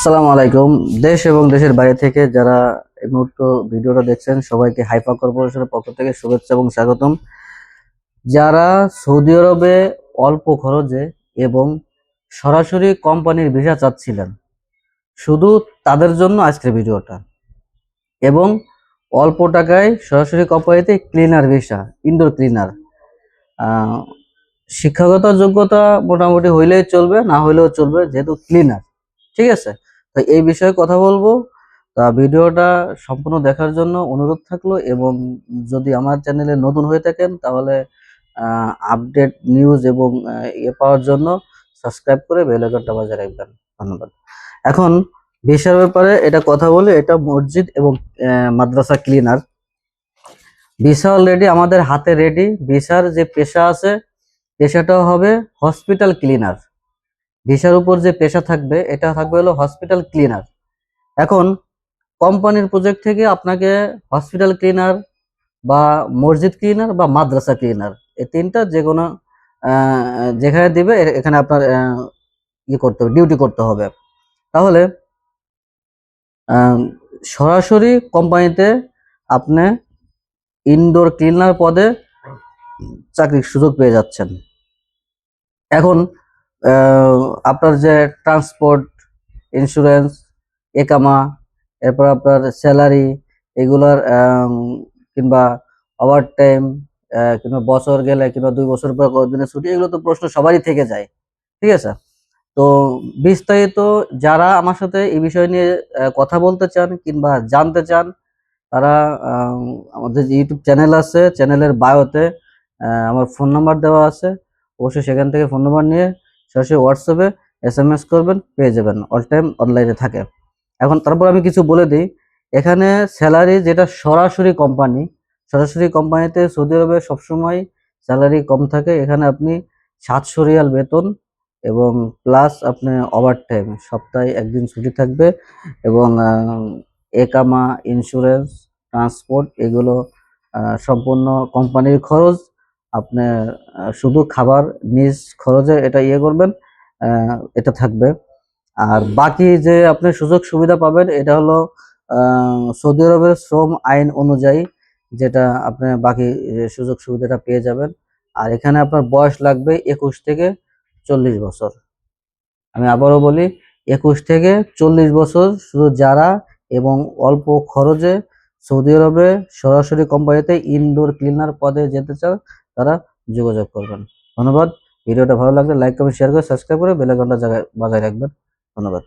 আসসালামু আলাইকুম। দেশ এবং দেশের বাইরে থেকে যারা এই মুহূর্তে ভিডিওটা দেখছেন, সবাইকে হাইফা কর্পোরেশনের পক্ষ থেকে শুভেচ্ছা এবং স্বাগতম। যারা সৌদি আরবে অল্প খরচে এবং সরাসরি কোম্পানির ভিসা চাচ্ছিলেন, শুধু তাদের জন্য আজকের ভিডিওটা। এবং অল্প টাকায় সরাসরি কোম্পানিতে ক্লিনার ভিসা ইনডোর ক্লিনার শিক্ষাগত যোগ্যতা মোটামুটি হইলেই চলবে, না হইলেও চলবে, যেহেতু ক্লিনার ঠিক আছে? তো এই বিষয়ে কথা বলব। তা ভিডিওটা সম্পূর্ণ দেখার জন্য অনুরোধ থাকল এবং যদি আমার চ্যানেলে নতুন হয়ে থাকেন, তাহলে আপডেট নিউজ এবং ইয়ে পাওয়ার জন্য সাবস্ক্রাইব করে বেল আইকনটা বাজায় রাখবেন। ধন্যবাদ। এখন ভিসার ব্যাপারে এটা কথা বলে এটা মসজিদ এবং মাদ্রাসা ক্লিনার ভিসা অলরেডি আমাদের হাতে রেডি ভিসার যে পেশা আছে, পেশাটাও হবে হসপিটাল ক্লিনার ভিসার উপর যে পেশা থাকবে, এটা থাকবে হলো হসপিটাল ক্লিনার এখন কোম্পানির প্রজেক্ট থেকে আপনাকে হসপিটাল ক্লিনার বা মসজিদ ক্লিনার বা মাদ্রাসা ক্লিনার এই তিনটা যে কোনো যেখানে দিবে এখানে আপনার ই করতে হবে ডিউটি করতে হবে। তাহলে সরাসরি কোম্পানিতে আপনি ইনডোর ক্লিনার পদে চাকরির সুযোগ পেয়ে যাচ্ছেন। এখন আপনার যে ট্রান্সপোর্ট ইন্স্যুরেন্স একামা, এরপর আপনার স্যালারি এগুলার কিংবা ওভার টাইম কিংবা বছর গেলে কিংবা দুই বছর পর কতদিনের ছুটি, এগুলো তো প্রশ্ন সবারই থেকে যায়। ঠিক আছে? তো বিস্তারিত যারা আমার সাথে এই বিষয় নিয়ে কথা বলতে চান কিংবা জানতে চান, তারা আমাদের ইউটিউব চ্যানেল আছে চ্যানেলের বায়োতে আমার ফোন নাম্বার দেওয়া আছে। অবশ্যই সেখান থেকে ফোন নাম্বার নিয়ে সরাসরি হোয়াটসঅ্যাপে এস এম এস করবেন, পেয়ে যাবেন অল টাইম অনলাইনে থাকে। এখন তারপর আমি কিছু বলে দিই, এখানে স্যালারি যেটা সরাসরি কোম্পানি সরাসরি কোম্পানিতে সৌদি আরবে সবসময় স্যালারি কম থাকে। এখানে আপনি সাতশো রিয়াল বেতন এবং প্লাস আপনি ওভার টাইম সপ্তাহে একদিন ছুটি থাকবে এবং একামা ইন্স্যুরেন্স ট্রান্সপোর্ট এগুলো সম্পূর্ণ কোম্পানির খরচ। আপনি শুধু খাবার নিজ খরচে এটা ইয়ে করবেন এটা থাকবে। আর বাকি যে আপনি সুযোগ সুবিধা পাবেন, এটা হলো সৌদি আরবের শ্রম আইন অনুযায়ী যেটা আপনি বাকি সুযোগ সুবিধাটা পেয়ে যাবেন। আর এখানে আপনার বয়স লাগবে একুশ থেকে চল্লিশ বছর। আমি আবারও বলি, একুশ থেকে চল্লিশ বছর শুধু যারা এবং অল্প খরচে সৌদি আরবে সরাসরি কোম্পানিতে ইনডোর ক্লিনার পদে যেতে চান তারা যোগাযোগ করবেন। ধন্যবাদ। ভিডিওটা ভালো লাগলে লাইক কমেন্ট শেয়ার করে সাবস্ক্রাইব করে বেল আইকনটা জায়গায় বাজায় রাখবেন। ধন্যবাদ।